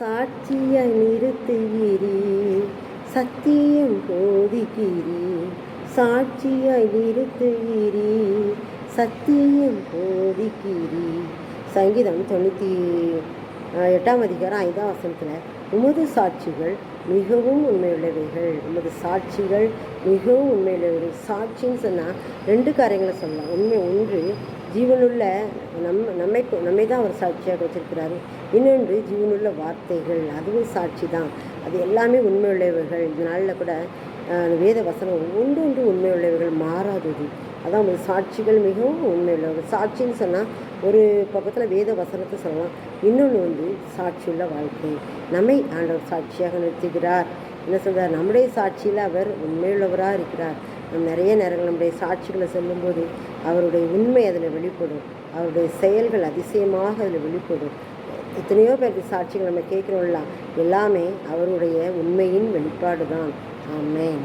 சாட்சியாய் நிறுத்துகிறீ சத்தியம் போதிக்கிறீ சாட்சியாய் நிறுத்துகிறீ சத்தியம் போதிக்கிறீ சங்கீதம் தொண்ணூற்றி எட்டாம் அதிகாரம் ஐந்தாம் வசனத்தில் உமது சாட்சிகள் மிகவும் உண்மையுள்ளவைகள். உமது சாட்சிகள் மிகவும் உண்மையுள்ளவைகள். சாட்சின்னு சொன்னால் ரெண்டு காரியங்களை சொல்லலாம். உண்மை ஒன்று ஜீவனுள்ள நம் நம்மை நம்மை தான் அவர் சாட்சியாக வச்சிருக்கிறாரு. இன்னொன்று ஜீவனுள்ள வார்த்தைகள் அதுவும் சாட்சி தான் அது எல்லாமே உண்மையுள்ளவர்கள் இந்த நாளில் கூட வேத வசனம் ஒன்று ஒன்று உண்மையுள்ளவர்கள் மாறாதது. அதான் உங்கள் சாட்சிகள் மிகவும் உண்மையுள்ளவர்கள் சாட்சின்னு சொன்னால் ஒரு பக்கத்தில் வேத வசனத்தை சொல்லலாம். இன்னொன்று வந்து சாட்சியுள்ள வாழ்க்கை. நம்மை ஆண்டவர் சாட்சியாக நிறுத்துகிறார். என்ன சொல்கிறார் நம்முடைய சாட்சியில் அவர் உண்மையுள்ளவராக இருக்கிறார். நிறைய நேரங்கள் நம்முடைய சாட்சிகளை சொல்லும்போது அவருடைய உண்மை அதில் வெளிப்படும். அவருடைய செயல்கள் அதிசயமாக அதில் வெளிப்படும். எத்தனையோ பேருக்கு சாட்சிகள் நம்ம கேட்குறோம்ல எல்லாமே அவருடைய உண்மையின் வெளிப்பாடு தான் ஆமேன்.